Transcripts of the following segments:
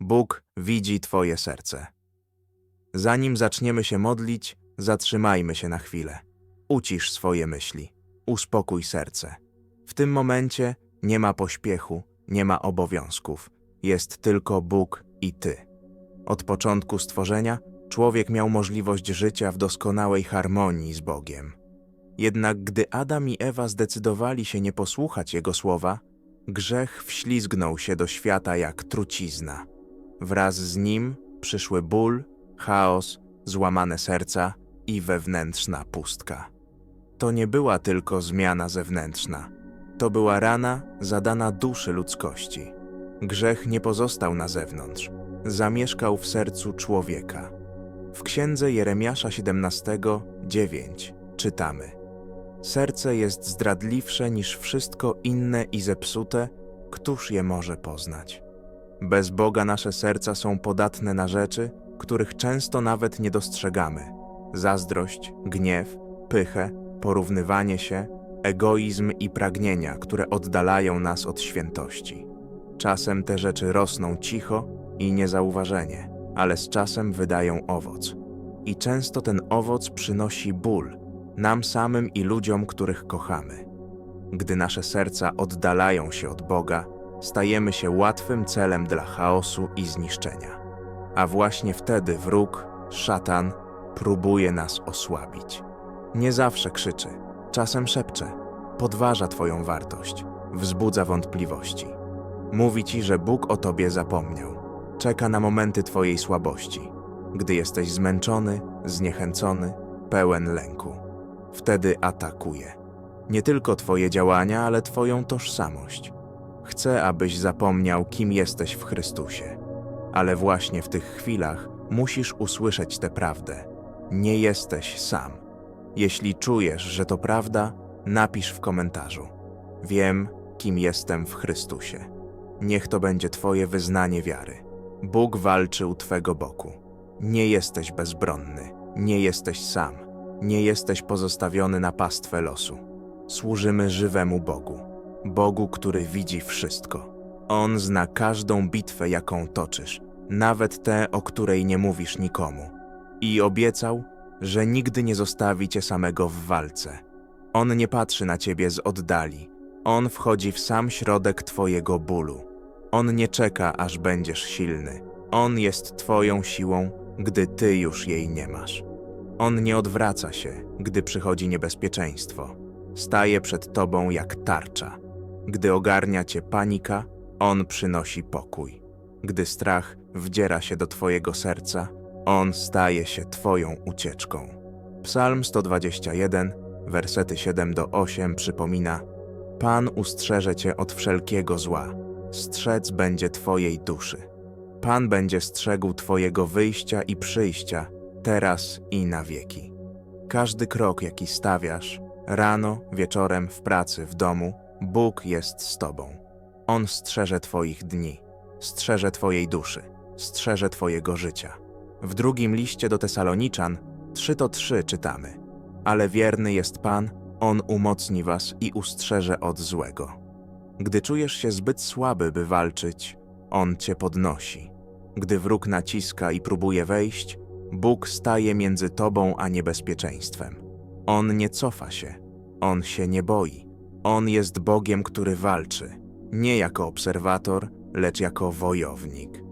Bóg widzi Twoje serce. Zanim zaczniemy się modlić, zatrzymajmy się na chwilę. Ucisz swoje myśli, uspokój serce. W tym momencie nie ma pośpiechu, nie ma obowiązków. Jest tylko Bóg i Ty. Od początku stworzenia człowiek miał możliwość życia w doskonałej harmonii z Bogiem. Jednak gdy Adam i Ewa zdecydowali się nie posłuchać Jego słowa, grzech wślizgnął się do świata jak trucizna. Wraz z nim przyszły ból, chaos, złamane serca i wewnętrzna pustka. To nie była tylko zmiana zewnętrzna. To była rana zadana duszy ludzkości. Grzech nie pozostał na zewnątrz, zamieszkał w sercu człowieka. W księdze Jeremiasza 17, 9 czytamy: Serce jest zdradliwsze niż wszystko inne i zepsute, któż je może poznać? Bez Boga nasze serca są podatne na rzeczy, których często nawet nie dostrzegamy: zazdrość, gniew, pychę, porównywanie się, egoizm i pragnienia, które oddalają nas od świętości. Czasem te rzeczy rosną cicho i niezauważenie, ale z czasem wydają owoc. I często ten owoc przynosi ból nam samym i ludziom, których kochamy. Gdy nasze serca oddalają się od Boga, stajemy się łatwym celem dla chaosu i zniszczenia. A właśnie wtedy wróg, szatan, próbuje nas osłabić. Nie zawsze krzyczy, czasem szepcze, podważa Twoją wartość, wzbudza wątpliwości. Mówi Ci, że Bóg o Tobie zapomniał. Czeka na momenty Twojej słabości, gdy jesteś zmęczony, zniechęcony, pełen lęku. Wtedy atakuje. Nie tylko Twoje działania, ale Twoją tożsamość. Chce, abyś zapomniał, kim jesteś w Chrystusie. Ale właśnie w tych chwilach musisz usłyszeć tę prawdę. Nie jesteś sam. Jeśli czujesz, że to prawda, napisz w komentarzu. Wiem, kim jestem w Chrystusie. Niech to będzie Twoje wyznanie wiary. Bóg walczy u Twego boku. Nie jesteś bezbronny, nie jesteś sam, nie jesteś pozostawiony na pastwę losu. Służymy żywemu Bogu, Bogu, który widzi wszystko. On zna każdą bitwę, jaką toczysz, nawet tę, o której nie mówisz nikomu. I obiecał, że nigdy nie zostawi cię samego w walce. On nie patrzy na ciebie z oddali. On wchodzi w sam środek twojego bólu. On nie czeka, aż będziesz silny. On jest twoją siłą, gdy ty już jej nie masz. On nie odwraca się, gdy przychodzi niebezpieczeństwo. Staje przed tobą jak tarcza. Gdy ogarnia cię panika, on przynosi pokój. Gdy strach wdziera się do twojego serca, on staje się twoją ucieczką. Psalm 121, wersety 7 do 8 przypomina: Pan ustrzeże cię od wszelkiego zła, strzec będzie twojej duszy. Pan będzie strzegł twojego wyjścia i przyjścia, teraz i na wieki. Każdy krok, jaki stawiasz, rano, wieczorem, w pracy, w domu, Bóg jest z tobą. On strzeże twoich dni, strzeże twojej duszy, strzeże twojego życia. W drugim liście do Tesaloniczan 3 to 3 czytamy: Ale wierny jest Pan, On umocni was i ustrzeże od złego. Gdy czujesz się zbyt słaby, by walczyć, On cię podnosi. Gdy wróg naciska i próbuje wejść, Bóg staje między tobą a niebezpieczeństwem. On nie cofa się, On się nie boi. On jest Bogiem, który walczy, nie jako obserwator, lecz jako wojownik.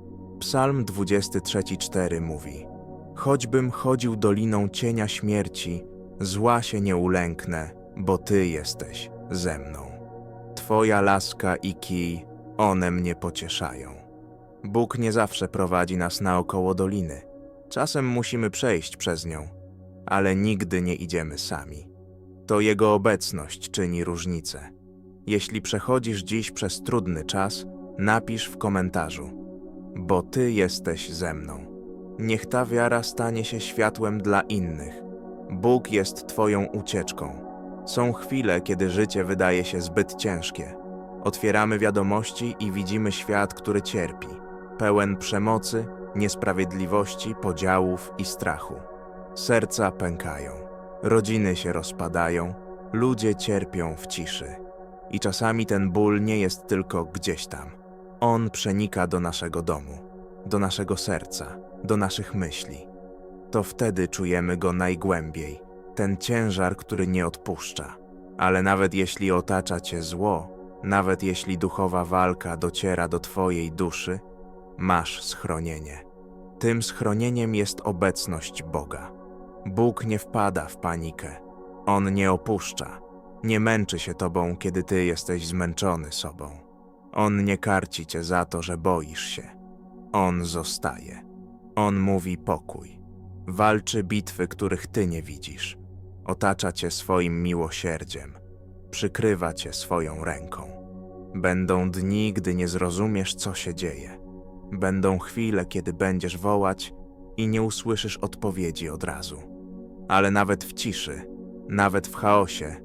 Psalm 23:4 mówi: Choćbym chodził doliną cienia śmierci, zła się nie ulęknę, bo Ty jesteś ze mną. Twoja laska i kij, one mnie pocieszają. Bóg nie zawsze prowadzi nas naokoło doliny. Czasem musimy przejść przez nią, ale nigdy nie idziemy sami. To Jego obecność czyni różnicę. Jeśli przechodzisz dziś przez trudny czas, napisz w komentarzu: Bo Ty jesteś ze mną. Niech ta wiara stanie się światłem dla innych. Bóg jest Twoją ucieczką. Są chwile, kiedy życie wydaje się zbyt ciężkie. Otwieramy wiadomości i widzimy świat, który cierpi, pełen przemocy, niesprawiedliwości, podziałów i strachu. Serca pękają, rodziny się rozpadają, ludzie cierpią w ciszy. I czasami ten ból nie jest tylko gdzieś tam. On przenika do naszego domu. do naszego serca, do naszych myśli. To wtedy czujemy go najgłębiej, ten ciężar, który nie odpuszcza. Ale nawet jeśli otacza cię zło, nawet jeśli duchowa walka dociera do twojej duszy, masz schronienie. Tym schronieniem jest obecność Boga. Bóg nie wpada w panikę. On nie opuszcza. Nie męczy się tobą, kiedy ty jesteś zmęczony sobą. On nie karci cię za to, że boisz się. On zostaje. On mówi pokój. Walczy bitwy, których ty nie widzisz. Otacza cię swoim miłosierdziem. Przykrywa cię swoją ręką. Będą dni, gdy nie zrozumiesz, co się dzieje. Będą chwile, kiedy będziesz wołać i nie usłyszysz odpowiedzi od razu. Ale nawet w ciszy, nawet w chaosie,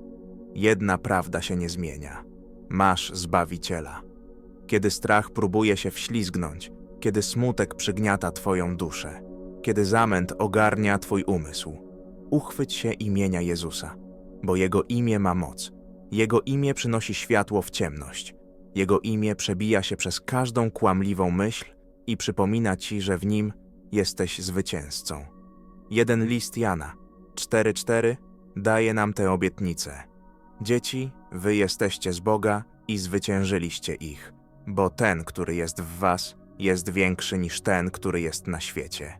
jedna prawda się nie zmienia. Masz Zbawiciela. Kiedy strach próbuje się wślizgnąć, kiedy smutek przygniata Twoją duszę, kiedy zamęt ogarnia Twój umysł, uchwyć się imienia Jezusa, bo Jego imię ma moc. Jego imię przynosi światło w ciemność. Jego imię przebija się przez każdą kłamliwą myśl i przypomina Ci, że w nim jesteś zwycięzcą. Jeden list Jana 4:4 daje nam tę obietnicę. Dzieci, wy jesteście z Boga i zwyciężyliście ich, bo ten, który jest w was, jest większy niż ten, który jest na świecie.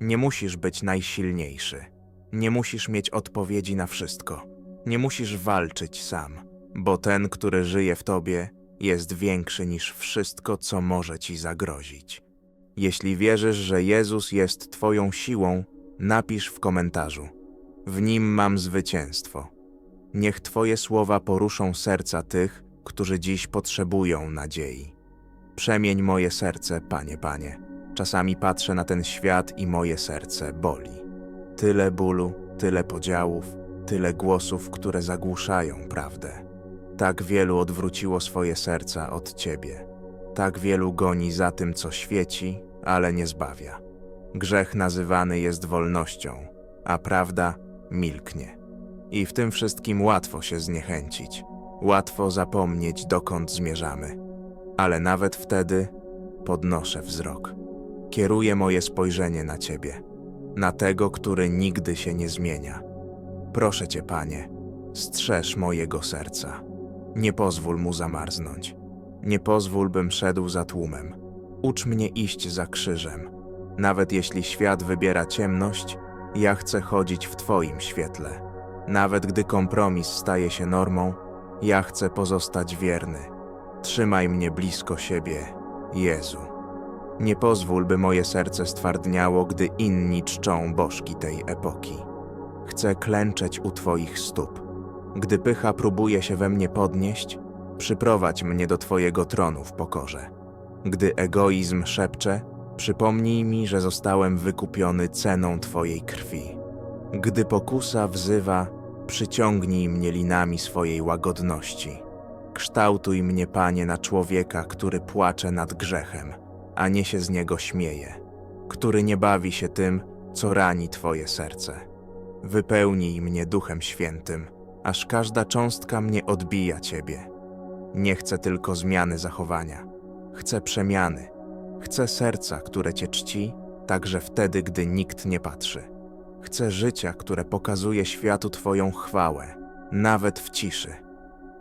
Nie musisz być najsilniejszy. Nie musisz mieć odpowiedzi na wszystko. Nie musisz walczyć sam, bo ten, który żyje w tobie, jest większy niż wszystko, co może ci zagrozić. Jeśli wierzysz, że Jezus jest Twoją siłą, napisz w komentarzu: W nim mam zwycięstwo. Niech Twoje słowa poruszą serca tych, którzy dziś potrzebują nadziei. Przemień moje serce, Panie, Panie. Czasami patrzę na ten świat i moje serce boli. Tyle bólu, tyle podziałów, tyle głosów, które zagłuszają prawdę. Tak wielu odwróciło swoje serca od Ciebie. Tak wielu goni za tym, co świeci, ale nie zbawia. Grzech nazywany jest wolnością, a prawda milknie. I w tym wszystkim łatwo się zniechęcić, łatwo zapomnieć, dokąd zmierzamy. Ale nawet wtedy podnoszę wzrok. Kieruję moje spojrzenie na Ciebie, na tego, który nigdy się nie zmienia. Proszę Cię, Panie, strzeż mojego serca. Nie pozwól mu zamarznąć. Nie pozwól, bym szedł za tłumem. Ucz mnie iść za krzyżem. Nawet jeśli świat wybiera ciemność, ja chcę chodzić w Twoim świetle. Nawet gdy kompromis staje się normą, ja chcę pozostać wierny. Trzymaj mnie blisko siebie, Jezu. Nie pozwól, by moje serce stwardniało, gdy inni czczą bożki tej epoki. Chcę klęczeć u Twoich stóp. Gdy pycha próbuje się we mnie podnieść, przyprowadź mnie do Twojego tronu w pokorze. Gdy egoizm szepcze, przypomnij mi, że zostałem wykupiony ceną Twojej krwi. Gdy pokusa wzywa, przyciągnij mnie linami swojej łagodności. Kształtuj mnie, Panie, na człowieka, który płacze nad grzechem, a nie się z niego śmieje, który nie bawi się tym, co rani Twoje serce. Wypełnij mnie Duchem Świętym, aż każda cząstka mnie odbija Ciebie. Nie chcę tylko zmiany zachowania, chcę przemiany. Chcę serca, które Cię czci, także wtedy, gdy nikt nie patrzy. Chcę życia, które pokazuje światu Twoją chwałę, nawet w ciszy.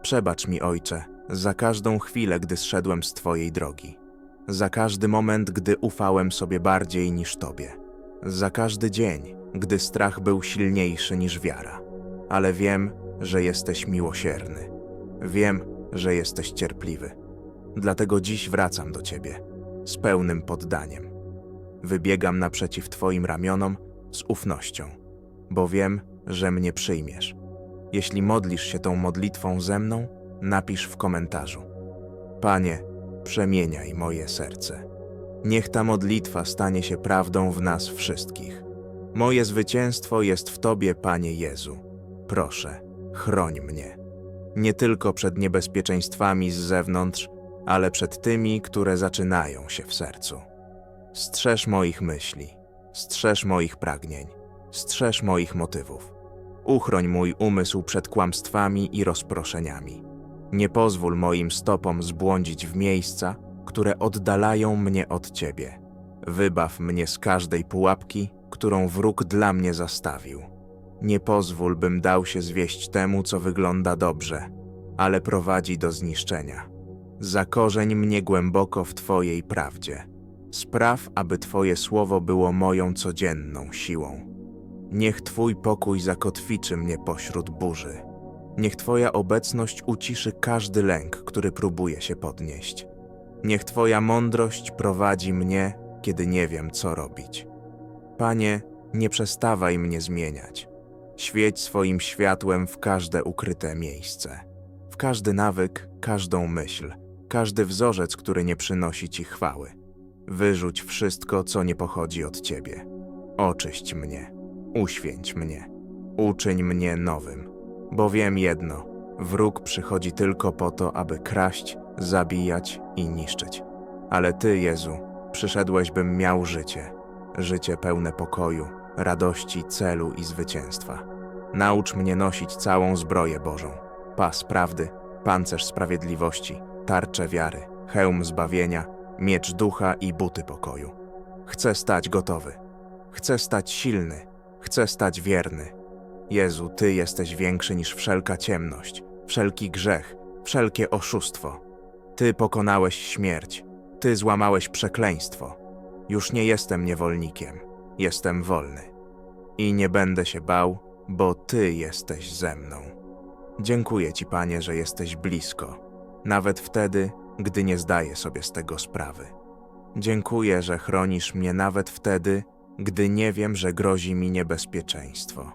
Przebacz mi, Ojcze, za każdą chwilę, gdy zszedłem z Twojej drogi, za każdy moment, gdy ufałem sobie bardziej niż Tobie, za każdy dzień, gdy strach był silniejszy niż wiara. Ale wiem, że jesteś miłosierny. Wiem, że jesteś cierpliwy. Dlatego dziś wracam do Ciebie z pełnym poddaniem. Wybiegam naprzeciw Twoim ramionom z ufnością, bo wiem, że mnie przyjmiesz. Jeśli modlisz się tą modlitwą ze mną, napisz w komentarzu. Panie, przemieniaj moje serce. Niech ta modlitwa stanie się prawdą w nas wszystkich. Moje zwycięstwo jest w Tobie, Panie Jezu. Proszę, chroń mnie. Nie tylko przed niebezpieczeństwami z zewnątrz, ale przed tymi, które zaczynają się w sercu. Strzeż moich myśli, strzeż moich pragnień, strzeż moich motywów. Uchroń mój umysł przed kłamstwami i rozproszeniami. Nie pozwól moim stopom zbłądzić w miejsca, które oddalają mnie od Ciebie. Wybaw mnie z każdej pułapki, którą wróg dla mnie zastawił. Nie pozwól, bym dał się zwieść temu, co wygląda dobrze, ale prowadzi do zniszczenia. Zakorzeń mnie głęboko w Twojej prawdzie. Spraw, aby Twoje słowo było moją codzienną siłą. Niech Twój pokój zakotwiczy mnie pośród burzy. Niech Twoja obecność uciszy każdy lęk, który próbuje się podnieść. Niech Twoja mądrość prowadzi mnie, kiedy nie wiem, co robić. Panie, nie przestawaj mnie zmieniać. Świeć swoim światłem w każde ukryte miejsce, w każdy nawyk, każdą myśl, każdy wzorzec, który nie przynosi Ci chwały. Wyrzuć wszystko, co nie pochodzi od Ciebie. Oczyść mnie, uświęć mnie, uczyń mnie nowym. Bo wiem jedno: wróg przychodzi tylko po to, aby kraść, zabijać i niszczyć. Ale Ty, Jezu, przyszedłeś, bym miał życie. Życie pełne pokoju, radości, celu i zwycięstwa. Naucz mnie nosić całą zbroję Bożą: pas prawdy, pancerz sprawiedliwości, tarczę wiary, hełm zbawienia, miecz ducha i buty pokoju. Chcę stać gotowy. Chcę stać silny. Chcę stać wierny. Jezu, Ty jesteś większy niż wszelka ciemność, wszelki grzech, wszelkie oszustwo. Ty pokonałeś śmierć, Ty złamałeś przekleństwo. Już nie jestem niewolnikiem, jestem wolny. I nie będę się bał, bo Ty jesteś ze mną. Dziękuję Ci, Panie, że jesteś blisko, nawet wtedy, gdy nie zdaję sobie z tego sprawy. Dziękuję, że chronisz mnie nawet wtedy, gdy nie wiem, że grozi mi niebezpieczeństwo.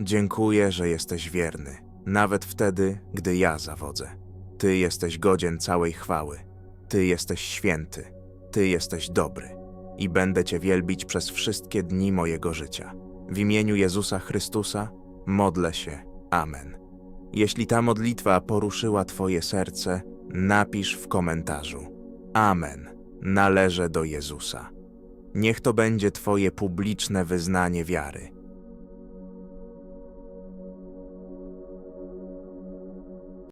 Dziękuję, że jesteś wierny, nawet wtedy, gdy ja zawodzę. Ty jesteś godzien całej chwały. Ty jesteś święty. Ty jesteś dobry. I będę Cię wielbić przez wszystkie dni mojego życia. W imieniu Jezusa Chrystusa modlę się. Amen. Jeśli ta modlitwa poruszyła Twoje serce, napisz w komentarzu. Amen. Należę do Jezusa. Niech to będzie Twoje publiczne wyznanie wiary